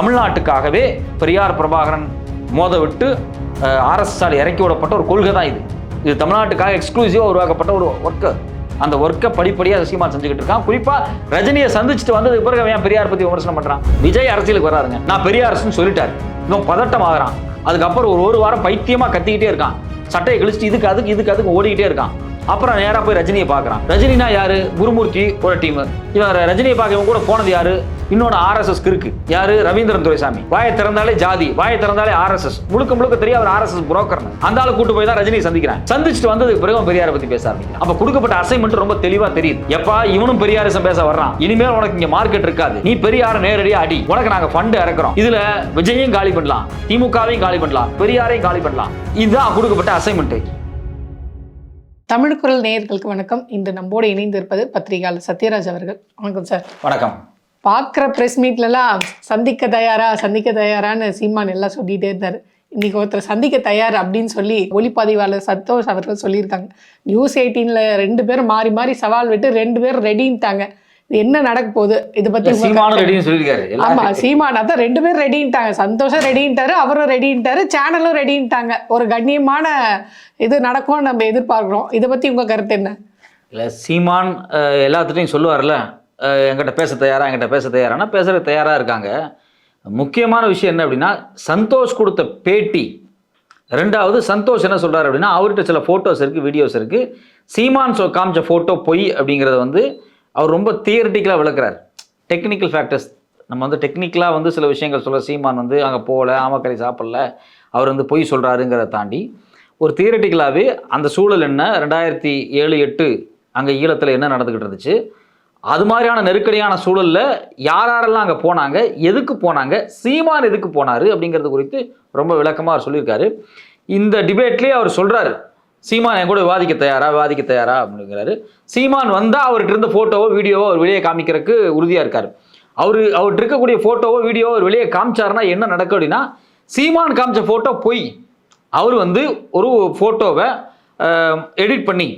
தமிழ்நாட்டுக்காகவே பெரியார் பிரபாகரன் மோத விட்டு ஆர்எஸ்எஸ்ஆல் இறக்கி விடப்பட்ட ஒரு கொள்கை தான் இது. இது தமிழ்நாட்டுக்காக எக்ஸ்க்ளூசிவாக உருவாக்கப்பட்ட ஒரு ஒர்க்கு அந்த ஒர்க்கை படிப்படியாக சீமான் செஞ்சுக்கிட்டு இருக்கான். குறிப்பாக ரஜினியை சந்திச்சுட்டு வந்ததுக்கு பிறகு ஏன் பெரியார் பற்றி விமர்சனம் பண்ணுறான் விஜய் அரசியலுக்கு வராருங்க. நான் பெரியாரசுன்னு சொல்லிட்டாரு. இவன் பதட்டம் ஆகிறான். அதுக்கப்புறம் ஒரு ஒரு வாரம் பைத்தியமாக கத்திக்கிட்டே இருக்கான். சட்டையை கிழிச்சிட்டு இதுக்கு அதுக்கு இதுக்கு அதுக்கு ஓடிக்கிட்டே இருக்கான். அப்புறம் நேராக போய் ரஜினியை பார்க்குறான். ரஜினினா யாரு? குருமூர்த்தி ஒரு டீம் இவன் ரஜினியை பார்க்க இவன் கூட போனது யாரு? இன்னொன்று ஆர்எஸ்எஸ் இருக்கு யாரு? ரவீந்திரன் துரைசாமி. வாயை திறந்தாலே ஜாதி வாயை திறந்தாலே ஆர்எஸ்எஸ் முழுக்க முழுக்க தெரிய அவர் ஆர்எஸ்எஸ் புரோக்கர் அந்த ஆளு கூட்டு போய் தான் ரஜினியை சந்திக்கிறான். சந்திச்சுட்டு வந்ததுக்கு பிறகு பெரியாரை பத்தி பேச ஆரம்பிக்கிறான். அப்ப கொடுக்கப்பட்ட அசைன்மெண்ட் ரொம்ப தெளிவா தெரியுது. எப்பா இவனும் பெரியாரிசம் பேச வர்றான். இனிமேல் உனக்கு இங்க மார்க்கெட் இருக்காது. நீ பெரியார நேரடியா அடி. உனக்கு நாங்க ஃபண்ட் இறக்குறோம். இதுல விஜயையும் காலி பண்ணலாம். திமுகவையும் காலி பண்ணலாம். பெரியாரையும் காலி பண்ணலாம். இதுதான் கொடுக்கப்பட்ட அசைன்மெண்ட் தமிழ் குரல் நேயர்களுக்கு வணக்கம். இன்று நம்மோடு இணைந்து இருப்பது பத்திரிகையாளர் சத்யராஜ் அவர்கள். வணக்கம் சார். வணக்கம். பார்க்குற ப்ரெஸ் மீட்லலாம் சந்திக்க தயாரா சந்திக்க தயாரான்னு சீமான் எல்லாம் சொல்லிட்டே இருந்தார். இன்னைக்கு ஒருத்தர் சந்திக்க தயார் அப்படின்னு சொல்லி ஒளிப்பதிவாளர் சந்தோஷ் அவர்கள் சொல்லியிருக்காங்க. நியூஸ் எயிட்டீன்ல ரெண்டு பேரும் மாறி மாறி சவால் விட்டு ரெண்டு பேரும் ரெடின்ட்டாங்க என்ன நடக்க போகுது? இதை பத்தி ஆமா சீமான் அதான் ரெண்டு பேரும் ரெடின்ட்டாங்க சந்தோஷம் ரெடின்ட்டாரு அவரும் ரெடின்ட்டாரு சேனலும் ரெடின்ட்டாங்க ஒரு கண்ணியமான இது நடக்கும்னு நம்ம எதிர்பார்க்கிறோம். இதை பத்தி உங்க கருத்து என்ன? இல்லை சீமான் எல்லாத்துட்டையும் சொல்லுவார்ல என்கிட்ட பேச தயாரா என்கிட்ட பேச தயாரானா பேசுறது தயாராக இருக்காங்க. முக்கியமான விஷயம் என்ன அப்படின்னா சந்தோஷ் கொடுத்த பேட்டி. ரெண்டாவது சந்தோஷ் என்ன சொல்றாரு அப்படின்னா அவர்கிட்ட சில ஃபோட்டோஸ் இருக்குது வீடியோஸ் இருக்குது சீமான் சொ காமிச்ச ஃபோட்டோ பொய் அப்படிங்கிறத வந்து அவர் ரொம்ப தியரிட்டிக்கலாக விளக்குறார். டெக்னிக்கல் ஃபேக்டர்ஸ் நம்ம வந்து டெக்னிக்கலாக வந்து சில விஷயங்கள் சொல்ல சீமான் வந்து அங்கே போகல ஆமக்கறி சாப்பிடல அவர் வந்து பொய் சொல்கிறாருங்கிறத தாண்டி ஒரு தியரிட்டிக்கலாகவே அந்த சூழல் என்ன? ரெண்டாயிரத்தி ஏழு எட்டு அங்கே ஈழத்தில் என்ன நடந்துக்கிட்டு இருந்துச்சு? அது மாதிரியான நெருக்கடியான சூழலில் யார் யாரெல்லாம் அங்கே போனாங்க? எதுக்கு போனாங்க? சீமான் எதுக்கு போனார்? அப்படிங்கிறது குறித்து ரொம்ப விளக்கமாக அவர் சொல்லியிருக்காரு. இந்த டிபேட்லேயே அவர் சொல்கிறாரு சீமான் என் கூட விவாதிக்க தயாரா? விவாதிக்க தயாரா? அப்படிங்கிறாரு. சீமான் வந்தால் அவர்கிட்ட இருந்த ஃபோட்டோவோ வீடியோவோ அவர் வெளியே காமிக்கிறதுக்கு உறுதியாக இருக்கார். அவர் அவர்கிட்ட இருக்கக்கூடிய ஃபோட்டோவோ வீடியோவோ அவர் வெளியே காமிச்சாருன்னா என்ன நடக்கும் அப்படின்னா சீமான் காமிச்ச ஃபோட்டோ பொய். அவர் வந்து ஒரு ஃபோட்டோவை எடிட் பண்ணி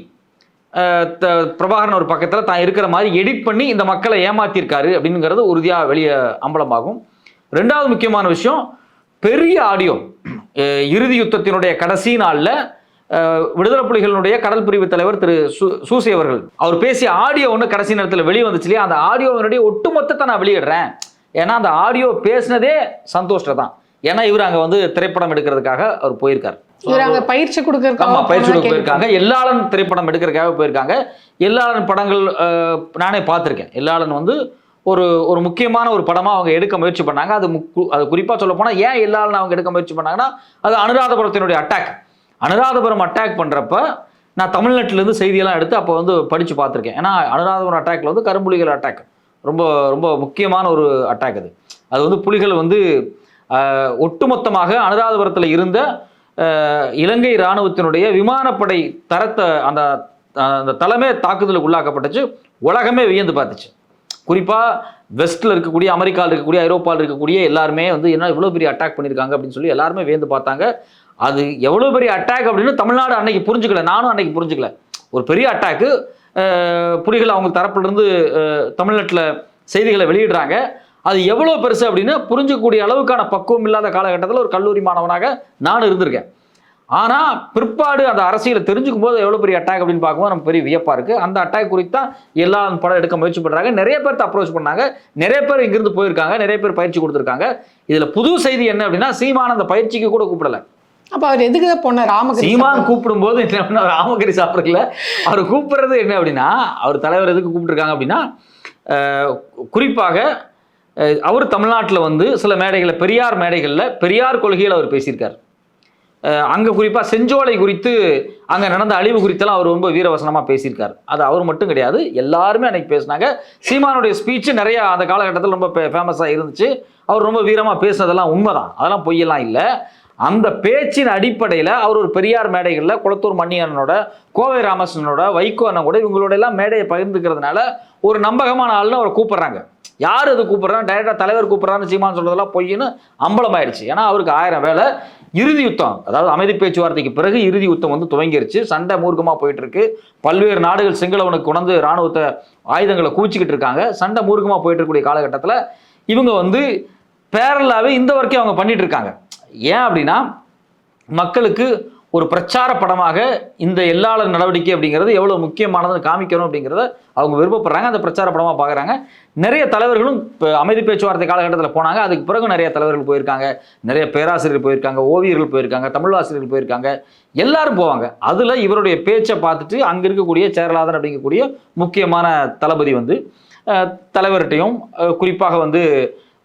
த- பிரபாகரன் ஒரு பக்கத்தில் தான் இருக்கிற மாதிரி எடிட் பண்ணி இந்த மக்களை ஏமாத்தியிருக்காரு அப்படிங்கிறது உறுதியாக வெளியே அம்பலமாகும். ரெண்டாவது முக்கியமான விஷயம் பெரிய ஆடியோ இறுதி யுத்தத்தினுடைய கடைசி நாளில் விடுதலை புலிகளினுடைய கடல் பிரிவு தலைவர் திரு சூசி அவர்கள். அவர் பேசிய ஆடியோ ஒன்று கடைசி நேரத்தில் வெளியே வந்துச்சு இல்லையா? அந்த ஆடியோவினுடைய ஒட்டுமொத்தத்தை நான் வெளியிடுறேன். ஏன்னா அந்த ஆடியோ பேசினதே சந்தோஷ்ட தான். ஏன்னா இவர் அங்கே வந்து திரைப்படம் எடுக்கிறதுக்காக அவர் போயிருக்கார். பயிற்சி ஆமா கொடுக்கறதுக்காக பயிற்சி கொடுக்க போயிருக்காங்க எல்லாளன் திரைப்படம் எடுக்கிறதுக்காக போயிருக்காங்க. எல்லாளன் படங்கள் நானே பார்த்துருக்கேன். எல்லாளன் வந்து ஒரு ஒரு முக்கியமான ஒரு படமாக அவங்க எடுக்க முயற்சி பண்ணாங்க. அது முக்கு அது குறிப்பாக சொல்ல போனால் ஏன் எல்லாளன் அவங்க எடுக்க முயற்சி பண்ணாங்கன்னா அது அனுராதபுரத்தினுடைய அட்டாக் அனுராதபுரம் அட்டாக் பண்ணுறப்ப நான் தமிழ்நாட்டிலேருந்து செய்தியெல்லாம் எடுத்து அப்போ வந்து படித்து பார்த்துருக்கேன். ஏன்னா அனுராதபுரம் அட்டாக்ல வந்து கரும்புலிகள் அட்டாக் ரொம்ப ரொம்ப முக்கியமான ஒரு அட்டாக் அது. அது வந்து புலிகள் வந்து ஒட்டுமொத்தமாக அனுராதபுரத்தில் இருந்த இலங்கை இராணுவத்தினுடைய விமானப்படை தரத்தை அந்த அந்த தலைமை தாக்குதலுக்கு உள்ளாக்கப்பட்டுச்சு. உலகமே வியந்து பார்த்துச்சு. குறிப்பாக வெஸ்ட்டில் இருக்கக்கூடிய அமெரிக்காவில் இருக்கக்கூடிய ஐரோப்பாவில் இருக்கக்கூடிய எல்லாருமே வந்து என்ன இவ்வளோ பெரிய அட்டாக் பண்ணியிருக்காங்க அப்படின்னு சொல்லி எல்லாருமே வியந்து பார்த்தாங்க. அது எவ்வளோ பெரிய அட்டாக் அப்படின்னு தமிழ்நாடு அன்னைக்கு புரிஞ்சுக்கல நானும் அன்னைக்கு புரிஞ்சுக்கல. ஒரு பெரிய அட்டாக்கு புலிகள் அவங்க தரப்புலேருந்து தமிழ்நாட்டில் செய்திகளை வெளியிடுறாங்க. அது எவ்வளோ பெருசு அப்படின்னு புரிஞ்சக்கூடிய அளவுக்கான பக்குவம் இல்லாத காலகட்டத்தில் ஒரு கல்லூரி மாணவனாக நான் இருந்திருக்கேன். ஆனால் பிற்பாடு அந்த அரசியலை தெரிஞ்சுக்கும் போது எவ்வளோ பெரிய அட்டாக் அப்படின்னு பார்க்கும்போது நம்ம பெரிய வியப்பாக இருக்குது அந்த அட்டாக் குறித்து தான் எல்லா படம் எடுக்க முயற்சி பண்ணுறாங்க நிறைய பேர்த்த அப்ரோச் பண்ணாங்க. நிறைய பேர் இங்கிருந்து போயிருக்காங்க. நிறைய பேர் பயிற்சி கொடுத்துருக்காங்க. இதில் புது செய்தி என்ன அப்படின்னா சீமான அந்த பயிற்சிக்கு கூட கூப்பிடல. அப்ப அவர் எதுக்கு தான் போன ராமகிரி சீமான் கூப்பிடும்போது என்ன அப்படின்னா ராமகிரி சாப்பிடல. அவர் கூப்பிடுறது என்ன அப்படின்னா அவர் தலைவர் எதுக்கு கூப்பிட்டுருக்காங்க அப்படின்னா குறிப்பாக அவர் தமிழ்நாட்டில் வந்து சில மேடைகளில் பெரியார் மேடைகளில் பெரியார் கொள்கையில் அவர் பேசியிருக்கார். அங்க குறிப்பாக செஞ்சோலை குறித்து அங்கே நடந்த அழிவு குறித்தெல்லாம் அவர் ரொம்ப வீரவசனமாக பேசியிருக்கார். அது அவர் மட்டும் கிடையாது எல்லாருமே அன்னைக்கு பேசினாங்க. சீமானுடைய ஸ்பீச்சு நிறைய அந்த காலகட்டத்தில் ரொம்ப ஃபேமஸாக இருந்துச்சு. அவர் ரொம்ப வீரமாக பேசுனதெல்லாம் உண்மைதான். அதெல்லாம் பொய்யெல்லாம் இல்லை. அந்த பேச்சின் அடிப்படையில் அவர் ஒரு பெரியார் மேடைகளில் குளத்தூர் மணியண்ணனோட கோவை ராமகிருஷ்ணனோட வைகோ அண்ணன் கூட இவங்களோட எல்லாம் மேடையை பகிர்ந்துக்கிறதுனால ஒரு நம்பகமான ஆள்னு அவரை கூப்பிட்றாங்க. யார் அது கூப்பிடுறாங்க? டைரெக்டாக தலைவர் கூப்பிட்றான்னு சீமான் சொல்றதெல்லாம் பொய்ன்னு அம்பலமாயிடுச்சு. ஏன்னா அவருக்கு ஆயிரம் வேலை இறுதி யுத்தம் அதாவது அமைதி பேச்சுவார்த்தைக்கு பிறகு இறுதி யுத்தம் வந்து துவங்கிருச்சு. சண்டை மூர்க்கமாக போயிட்டு இருக்கு பல்வேறு நாடுகள் சிங்களவனுக்கு கொண்டு இராணுவத்தை ஆயுதங்களை குவிச்சிக்கிட்டு இருக்காங்க. சண்டை மூர்க்கமாக போயிட்டு இருக்கக்கூடிய காலகட்டத்தில் இவங்க வந்து பேரலாகவே இந்த வரைக்கும் அவங்க பண்ணிட்டு இருக்காங்க. ஏன் அப்படின்னா மக்களுக்கு ஒரு பிரச்சார படமாக இந்த எல்லாளர் நடவடிக்கை அப்படிங்கிறது எவ்வளோ முக்கியமானதுன்னு காமிக்கணும் அப்படிங்கிறத அவங்க விருப்பப்படுறாங்க. அந்த பிரச்சார படமாக பார்க்குறாங்க நிறைய தலைவர்களும் இப்போ அமைதி பேச்சுவார்த்தை காலகட்டத்தில் போனாங்க. அதுக்கு பிறகு நிறைய தலைவர்கள் போயிருக்காங்க. நிறைய பேராசிரியர் போயிருக்காங்க ஓவியர்கள் போயிருக்காங்க தமிழ் ஆசிரியர்கள் போயிருக்காங்க. எல்லாரும் போவாங்க. அதில் இவருடைய பேச்சை பார்த்துட்டு அங்கே இருக்கக்கூடிய சேரலாதன் அப்படிங்கக்கூடிய முக்கியமான தளபதி வந்து தலைவர்கிட்டையும் குறிப்பாக வந்து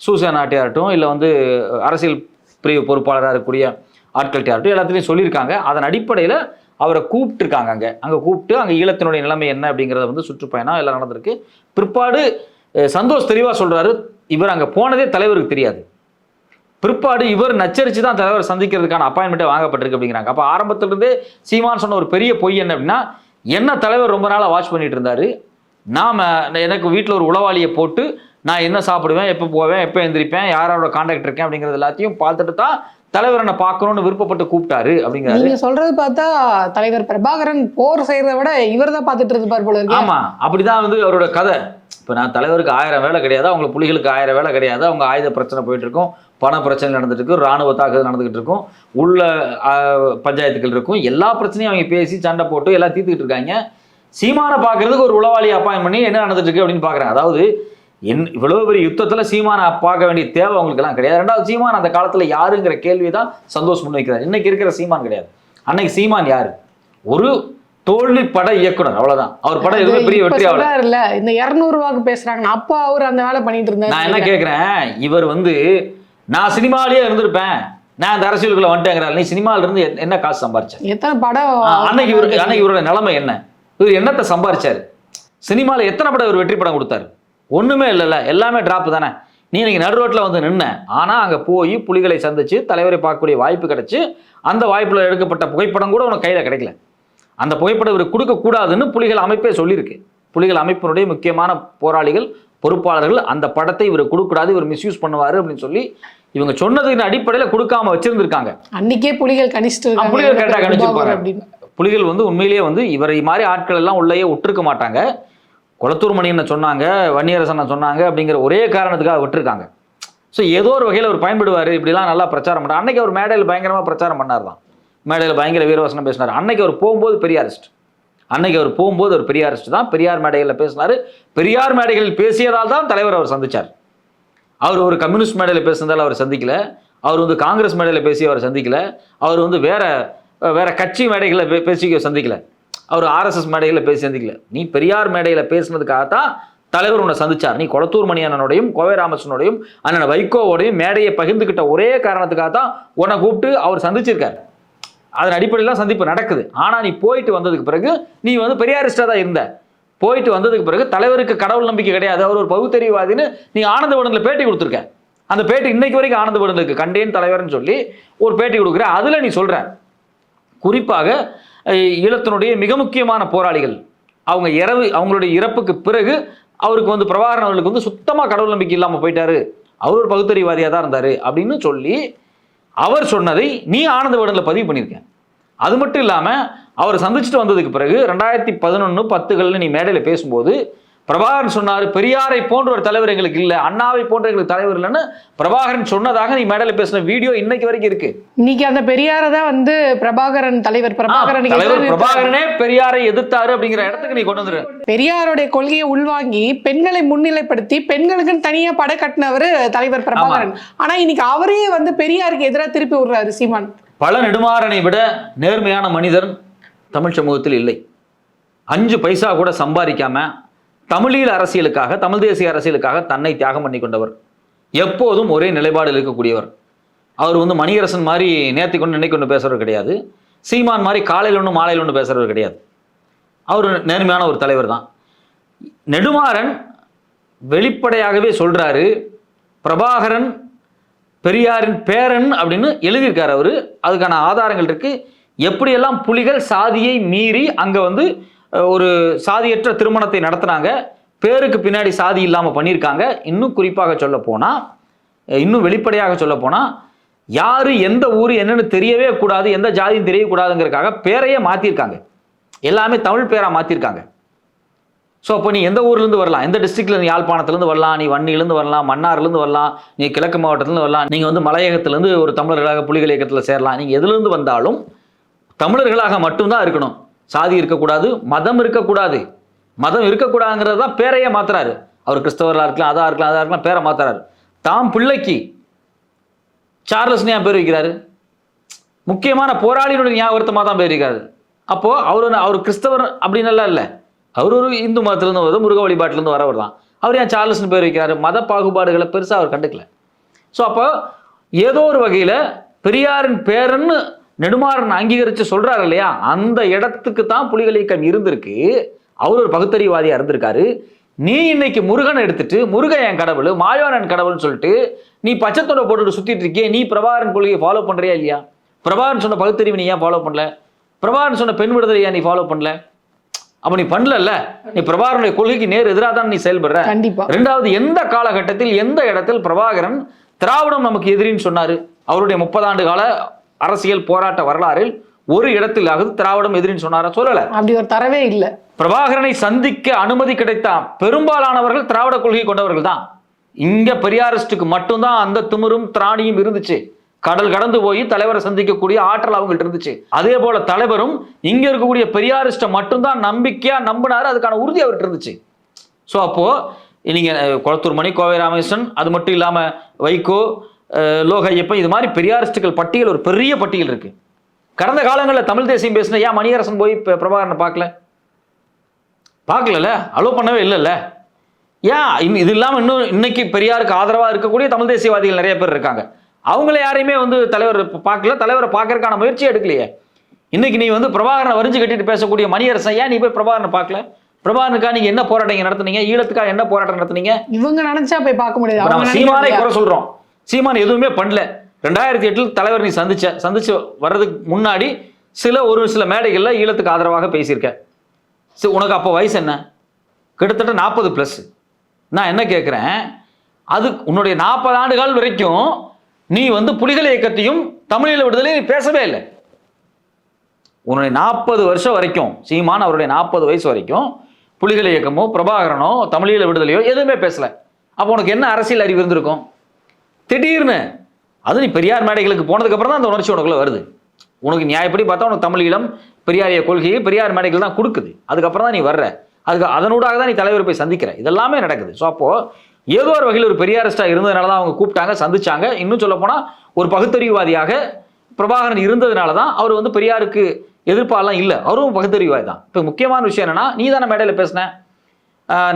சூசே நாட்டியார்ட்டும் இல்லை வந்து அரசியல் பிரிவு பொறுப்பாளராக இருக்கக்கூடிய ஆட்கள்கிட்ட எல்லாத்துலேயும் சொல்லியிருக்காங்க. அதன் அடிப்படையில் அவரை கூப்பிட்டுருக்காங்க அங்கே. அங்கே கூப்பிட்டு அங்கே ஈழத்தினுடைய நிலைமை என்ன அப்படிங்கிறத வந்து சுற்றுப்பயணம் எல்லாம் நடந்திருக்கு. பிற்பாடு சந்தோஷ் தெளிவாக சொல்கிறாரு இவர் அங்கே போனதே தலைவருக்கு தெரியாது. பிற்பாடு இவர் நச்சரித்து தான் தலைவர் சந்திக்கிறதுக்கான அப்பாயின்மெண்ட்டே வாங்கப்பட்டிருக்கு அப்படிங்கிறாங்க. அப்போ ஆரம்பத்திலிருந்தே சீமான் சொன்ன ஒரு பெரிய பொய் என்ன அப்படின்னா என்ன தலைவர் ரொம்ப நாளாக வாட்ச் பண்ணிட்டு இருந்தாரு. நாம எனக்கு வீட்டில் ஒரு உளவாளியை போட்டு நான் என்ன சாப்பிடுவேன் எப்போ போவேன் எப்போ எந்திரிப்பேன் யாரோட காண்டாக்ட் இருக்கேன் அப்படிங்கிறது எல்லாத்தையும் பார்த்துட்டு தான் தலைவர் என்னை பார்க்கணும்னு விருப்பப்பட்டு கூப்பிட்டாரு அப்படிங்கிறாரு. நீங்க சொல்றது பார்த்தா தலைவர் பிரபாகரன் போர் செய்யறதை விட இவர் தான் பார்த்துட்டு இருப்பார் போல இருக்கு. ஆமா அப்படிதான் வந்து அவரோட கதை. இப்போ நான் தலைவருக்கு ஆயிரம் வேலை கிடையாது அவங்க புலிகளுக்கு ஆயிரம் வேலை கிடையாது அவங்க ஆயுத பிரச்சனை போயிட்டு இருக்கும் பண பிரச்சனை நடந்துட்டு இருக்கு ராணுவ தாக்குதல் நடந்துகிட்டு இருக்கும் உள்ள பஞ்சாயத்துகள் இருக்கும் எல்லா பிரச்சனையும் அவங்க பேசி சண்டை போட்டு எல்லாம் தீர்த்துக்கிட்டு இருக்காங்க. சீமானை பார்க்கறதுக்கு ஒரு உளவாளி அப்பாயின் பண்ணி என்ன நடந்துட்டு இருக்கு அப்படின்னு பார்க்குறாங்க அதாவது என் இவ்வளவு பெரிய யுத்தத்தில் சீமானை பார்க்க வேண்டிய தேவை அவங்களுக்கு எல்லாம் கிடையாது. ரெண்டாவது சீமான் அந்த காலத்தில் யாருங்கிற கேள்வி தான் சந்தோஷ் முன்வைக்கிறார் இன்னைக்கு இருக்கிற சீமான் கிடையாது. அன்னைக்கு சீமான் யாரு? ஒரு தோல்வி பட இயக்குனர் அவ்வளவுதான். அவர் படம் எதுவுமே பெரிய வெற்றி ஆகல சொல்றாருல்ல இந்த இருநூறு ரூபாய்க்கு பேசுறாங்க அப்போ அவர் அந்த வேலை பண்ணிட்டு நான் என்ன இருந்தாரு கேட்குறேன் இவர் வந்து நான் சினிமாவிலேயே இருந்திருப்பேன். நான் இந்த அரசியலுக்குள்ள வந்துட்டேங்கிறார். நீ சினிமால இருந்து என்ன- காசு சம்பாரிச்ச? எத்தனை படம் அன்னைக்கு இவர் அன்னைக்கு இவரோட நிலைமை என்ன? இவர் என்னத்தை சம்பாரிச்சாரு? சினிமால எத்தனை படம் இவர் வெற்றி படம் கொடுத்தாரு? ஒண்ணுமே இல்லைல்ல எல்லாமே டிராப் தானே. நீ இன்னைக்கு நடு ரோட்ல வந்து நின்ன ஆனா அங்க போய் புலிகளை சந்திச்சு தலைவரை பார்க்கக்கூடிய வாய்ப்பு கிடைச்சு அந்த வாய்ப்புல எடுக்கப்பட்ட புகைப்படம் கூட உனக்கு கையில கிடைக்கல. அந்த புகைப்படம் இவர் கொடுக்க கூடாதுன்னு புலிகள் அமைப்பே சொல்லியிருக்கு. புலிகள் அமைப்பினுடைய முக்கியமான போராளிகள் பொறுப்பாளர்கள் அந்த படத்தை இவர் கொடுக்கூடாது இவர் மிஸ்யூஸ் பண்ணுவாரு அப்படின்னு சொல்லி இவங்க சொன்னதுக்கு அடிப்படையில கொடுக்காம வச்சிருந்திருக்காங்க. அன்னைக்கே புலிகள் கணிச்சிட்டு புலிகள் கரெக்டாக கணிச்சிருப்பாங்க. புலிகள் வந்து உண்மையிலேயே வந்து இவரை மாதிரி ஆட்கள் எல்லாம் உள்ளேயே விட்டுருக்க மாட்டாங்க. குளத்தூர் மணியனை சொன்னாங்க வன்னியரசனை சொன்னாங்க அப்படிங்கிற ஒரே காரணத்துக்காக விட்டுருக்காங்க. ஸோ ஏதோ ஒரு வகையில் அவர் பயன்படுவார் இப்படிலாம் நல்லா பிரச்சாரம் பண்ணார் அன்னைக்கு அவர் மேடையில் பயங்கரமாக பிரச்சாரம் பண்ணார் தான் மேடையில் பயங்கர வீரவசனம் பேசினார். அன்னைக்கு அவர் போகும்போது பெரியாரிஸ்ட். அன்னைக்கு அவர் போகும்போது ஒரு பெரியாரிஸ்ட் தான். பெரியார் மேடைகளில் பேசினார். பெரியார் மேடைகளில் பேசியதால் தான் தலைவர் அவர் சந்திச்சார். அவர் ஒரு கம்யூனிஸ்ட் மேடையில் பேசுனதால் அவர் சந்திக்கல. அவர் வந்து காங்கிரஸ் மேடையில் பேசி அவர் சந்திக்கல. அவர் வந்து வேற வேற கட்சி மேடைகளில் பே- பேசி சந்திக்கல. அவர் ஆர்எஸ்எஸ் மேடையில் பேசி சந்திக்கல. நீ பெரியார் மேடையில் பேசுனதுக்காகத்தான் தலைவர் உன்னை சந்திச்சார். நீ கொளத்தூர் மணி அண்ணனோடையும் கோவை ராமச்சனோடையும் அண்ணன் வைகோவோடையும் மேடையை பகிர்ந்துக்கிட்ட ஒரே காரணத்துக்காக தான் உன்னை கூப்பிட்டு அவர் சந்திச்சிருக்காரு. அதன் அடிப்படையில் தான் சந்திப்பு நடக்குது. ஆனால் நீ போயிட்டு வந்ததுக்கு பிறகு நீ வந்து பெரியாரிஸ்டாக தான் இருந்த. போயிட்டு வந்ததுக்கு பிறகு தலைவருக்கு கடவுள் நம்பிக்கை கிடையாது. அவர் ஒரு பகுத்தறிவாதின்னு நீ ஆனந்த பேட்டி கொடுத்துருக்க. அந்த பேட்டி இன்னைக்கு வரைக்கும் ஆனந்த விடனில் கண்டேன் தலைவர்னு சொல்லி ஒரு பேட்டி கொடுக்குற. அதில் நீ சொல்கிற குறிப்பாக ஈழத்தினுடைய மிக முக்கியமான போராளிகள். அவங்க இரவு அவங்களுடைய இறப்புக்கு பிறகு அவருக்கு வந்து பிரபாகரன் அவர்களுக்கு வந்து சுத்தமாக கடவுள் நம்பிக்கை இல்லாமல் போயிட்டாரு. அவர் ஒரு பகுத்தறிவாதியாக தான் இருந்தார் அப்படின்னு சொல்லி அவர் சொன்னதை நீ ஆனந்த விடனில் பதிவு பண்ணியிருக்கேன். அது மட்டும் இல்லாமல் அவர் சந்திச்சுட்டு வந்ததுக்கு பிறகு ரெண்டாயிரத்தி பதினொன்று பத்துகளில் நீ மேடையில் பேசும்போது பிரபாகரன் சொன்னார் பெரியாரை போன்ற ஒரு தலைவர் எங்களுக்கு இல்லை அண்ணாவை போன்ற எங்களுக்கு தலைவர் இல்லைன்னு பிரபாகரன் சொன்னதாக நீ மேடையில் பேசின வீடியோ இன்னைக்கு வரைக்கும் இருக்கு. இன்னைக்கு அந்த பெரியாரை தான் வந்து பிரபாகரன் தலைவர் பிரபாகரன் தலைவர் பிரபாகரனே பெரியாரை எதிர்த்தாரு அப்படிங்கிற இடத்துக்கு நீ கொண்டு வந்துரு. பெரியாருடைய கொள்கையை உள்வாங்கி பெண்களை முன்னிலைப்படுத்தி பெண்களுக்குன்னு தனியா படை கட்டினவர் தலைவர் பிரபாகரன். ஆனா இன்னைக்கு அவரே வந்து பெரியாருக்கு எதிராக திருப்பி விடுறாரு சீமான். பல நெடுமாறனை விட நேர்மையான மனிதர் தமிழ் சமூகத்தில் இல்லை. அஞ்சு பைசா கூட சம்பாதிக்காம தமிழீழ அரசியலுக்காக தமிழ் தேசிய அரசியலுக்காக தன்னை தியாகம் பண்ணி கொண்டவர். எப்போதும் ஒரே நிலைப்பாடு இருக்கக்கூடியவர். அவர் வந்து மணியரசன் மாதிரி நேர்த்தி கொண்டு நினைக்கொண்டு பேசுறவர் கிடையாது. சீமான் மாதிரி காலையில் ஒன்று மாலையில் ஒன்று பேசுறவர் கிடையாது. அவர் நேர்மையான ஒரு தலைவர் தான். நெடுமாறன் வெளிப்படையாகவே சொல்றாரு பிரபாகரன் பெரியாரின் பேரன் அப்படின்னு எழுதியிருக்காரு அவரு. அதுக்கான ஆதாரங்கள் இருக்கு. எப்படியெல்லாம் புலிகள் சாதியை மீறி அங்க வந்து ஒரு சாதியற்ற திருமணத்தை நடத்துனாங்க. பேருக்கு பின்னாடி சாதி இல்லாமல் பண்ணியிருக்காங்க. இன்னும் குறிப்பாக சொல்ல போனால் இன்னும் வெளிப்படையாக சொல்ல போனால் யார் எந்த ஊர் என்னன்னு தெரியவே கூடாது எந்த ஜாதியும் தெரியக்கூடாதுங்கிறதுக்காக பேரையே மாற்றிருக்காங்க எல்லாமே தமிழ் பேராக மாற்றிருக்காங்க ஸோ அப்போ நீ எந்த ஊர்லேருந்து வரலாம்? எந்த டிஸ்ட்ரிக்ட்லேருந்து யாழ்ப்பாணத்துலேருந்து வரலாம்? நீ வன்னியிலேருந்து வரலாம் மன்னார்லேருந்து வரலாம் நீ கிழக்கு மாவட்டத்துலேருந்து வரலாம் நீங்கள் வந்து மலையகத்துலேருந்து ஒரு தமிழர்களாக புலிகள் இயக்கத்தில் சேரலாம். நீங்கள் எதுலேருந்து வந்தாலும் தமிழர்களாக மட்டும்தான் இருக்கணும். சாதி இருக்கக்கூடாது மதம் இருக்கக்கூடாது. மதம் இருக்கக்கூடாதுங்கிறது தான் பேரையே மாத்துறாரு. அவர் கிறிஸ்தவர்களாக இருக்கலாம் அதாக இருக்கலாம் அதாக இருக்கலாம் பேரை மாத்துறாரு. தாம் பிள்ளைக்கு சார்லஸ்னு ஏன் பேர் வைக்கிறாரு? முக்கியமான போராளியினுடைய ஞாபகத்தமாக தான் பேர் வைக்கிறாரு. அப்போது அவர் அவர் கிறிஸ்தவர் அப்படின்னு இல்லை. அவர் ஒரு இந்து மதத்துலேருந்து வருது முருக வழிபாட்டிலேருந்து வரவர் தான். அவர் ஏன் சார்லஸ்னு பேர் வைக்கிறாரு? மத பாகுபாடுகளை பெருசாக அவர் கண்டுக்கல. ஸோ அப்போ ஏதோ ஒரு வகையில் பெரியாரின் பேரன்னு நெடுமாறன் அங்கீகரித்து சொல்றாரு இல்லையா? அந்த இடத்துக்கு தான் புலிகள் இயக்கம் இருந்திருக்கு. அவர் ஒரு பகுத்தறிவாதியாக இருந்திருக்காரு. நீ இன்னைக்கு முருகனை எடுத்துட்டு முருகன் என் கடவுள் மாயோனன் கடவுள்னு சொல்லிட்டு நீ பச்சைத்தொடை போட்டுட்டு சுத்திட்டு இருக்கியே நீ பிரபாகரன் கொள்கையை ஃபாலோ பண்றியா இல்லையா? பிரபாகரன் சொன்ன பகுத்தறிவு நீ ஏன் ஃபாலோ பண்ணல? பிரபாகரன் சொன்ன பெண் விடுதலை ஏன் நீ ஃபாலோ பண்ணல? அப்ப நீ பண்ணலல்ல. நீ பிரபாகரனுடைய கொள்கைக்கு நேர் எதிராக தான் நீ செயல்படுற. கண்டிப்பா. ரெண்டாவது எந்த காலகட்டத்தில் எந்த இடத்தில் பிரபாகரன் திராவிடம் நமக்கு எதிரின்னு சொன்னாரு? அவருடைய முப்பது ஆண்டு கால அரசியல் போராட்ட வரலாறில் ஒரு இடத்திலாவது திராவிடம் எதிரின்னு சொன்னாரா சொல்லல? அப்படி ஒரு தரவே இல்ல. பிரபாகரனை சந்திக்க அனுமதி கிடைத்த பெரும்பாலானவர்கள் திராவிட கொள்கை கொண்டவர்கள் தான். இங்க பெரியாரிஸ்டுக்கு மட்டும்தான் அந்த திமிரும் திராணியும் இருந்துச்சு. கடல் கடந்து போய் தலைவரை சந்திக்கக்கூடிய ஆற்றல் அவங்கள்ட்ட இருந்துச்சு. அதே போல தலைவரும் இங்க இருக்கக்கூடிய பெரியாரிஸ்ட மட்டும்தான் நம்பிக்கையா நம்பினாரு. அதுக்கான உறுதி அவர்கிட்ட இருந்துச்சு. ஸோ அப்போ நீங்க குளத்தூர் மணி கோவை ராமகிருஷ்ணன் அது மட்டும் இல்லாம வைகோ அஹ், லோக ஐயப்பன் இது மாதிரி பெரியாரிஸ்டுகள் பட்டியல் ஒரு பெரிய பட்டியல் இருக்கு. கடந்த காலங்களில் தமிழ் தேசியம் பேசின ஏன் மணியரசன் போய் இப்ப பிரபாகரனை பார்க்கல? பார்க்கலல்ல? அலோவ் பண்ணவே இல்லைல்ல? ஏன்? இன்னும் இது இல்லாமல் இன்னும் இன்னைக்கு பெரியாருக்கு ஆதரவாக இருக்கக்கூடிய தமிழ் தேசியவாதிகள் நிறைய பேர் இருக்காங்க. அவங்கள யாரையுமே வந்து தலைவர் பார்க்கல. தலைவரை பார்க்கறதுக்கான முயற்சி எடுக்கலையே. இன்னைக்கு நீ வந்து பிரபாகரனை வரிஞ்சு கட்டிட்டு பேசக்கூடிய மணியரசன் ஏன் நீ போய் பிரபாகரனை பார்க்கல? பிரபாகரனுக்காக நீங்க என்ன போராட்டம் நடத்துனீங்க? ஈழத்துக்காக என்ன போராட்டம் நடத்துனீங்க? இவங்க நினைச்சா போய் பார்க்க முடியாது. சீமானை. குறை சொல்றோம். சீமான் எதுவுமே பண்ணல. ரெண்டாயிரத்தி எட்டில் தலைவர் நீ சந்திச்ச சந்திச்சு வர்றதுக்கு முன்னாடி சில ஒரு சில மேடைகளில் ஈழத்துக்கு ஆதரவாக பேசியிருக்க. சரி உனக்கு அப்போ வயசு என்ன? கிட்டத்தட்ட நாற்பது ப்ளஸ் நான் என்ன கேட்குறேன் அது உன்னுடைய நாற்பது ஆண்டுகள் வரைக்கும் நீ வந்து புலிகள் இயக்கத்தையும் தமிழீழ விடுதலையும் நீ பேசவே இல்லை. உன்னுடைய நாற்பது வருஷம் வரைக்கும் சீமான் அவருடைய நாற்பது வயசு வரைக்கும் புலிகள் இயக்கமோ பிரபாகரனோ தமிழீழ விடுதலையோ எதுவுமே பேசலை. அப்போ உனக்கு என்ன அரசியல் அறிவு இருந்திருக்கும்? திடீர்னு அது நீ பெரியார் மேடைகளுக்கு போனதுக்கப்புறம் தான் அந்த உணர்ச்சி உனக்குள்ளே வருது. உனக்கு நியாயப்படி பார்த்தா உனக்கு தமிழீழம் பெரியாரிய கொள்கையை பெரியார் மேடைகள் தான் கொடுக்குது. அதுக்கப்புறம் தான் நீ வர்ற. அதுக்கு அதனூடாக தான் நீ தலைவர் போய் சந்திக்கிற. இதெல்லாமே நடக்குது. ஸோ அப்போது ஏதோ ஒரு வகையில் ஒரு பெரியாரிஸ்டாக இருந்ததுனால தான் அவங்க கூப்பிட்டாங்க சந்திச்சாங்க. இன்னும் சொல்ல போனால் ஒரு பகுத்தறிவுவாதியாக பிரபாகரன் இருந்ததுனால தான் அவர் வந்து பெரியாருக்கு எதிர்ப்பாலாம் இல்லை. அவரும் பகுத்தறிவாதி தான். இப்போ முக்கியமான விஷயம் என்னன்னா நீ தானே மேடையில் பேசின?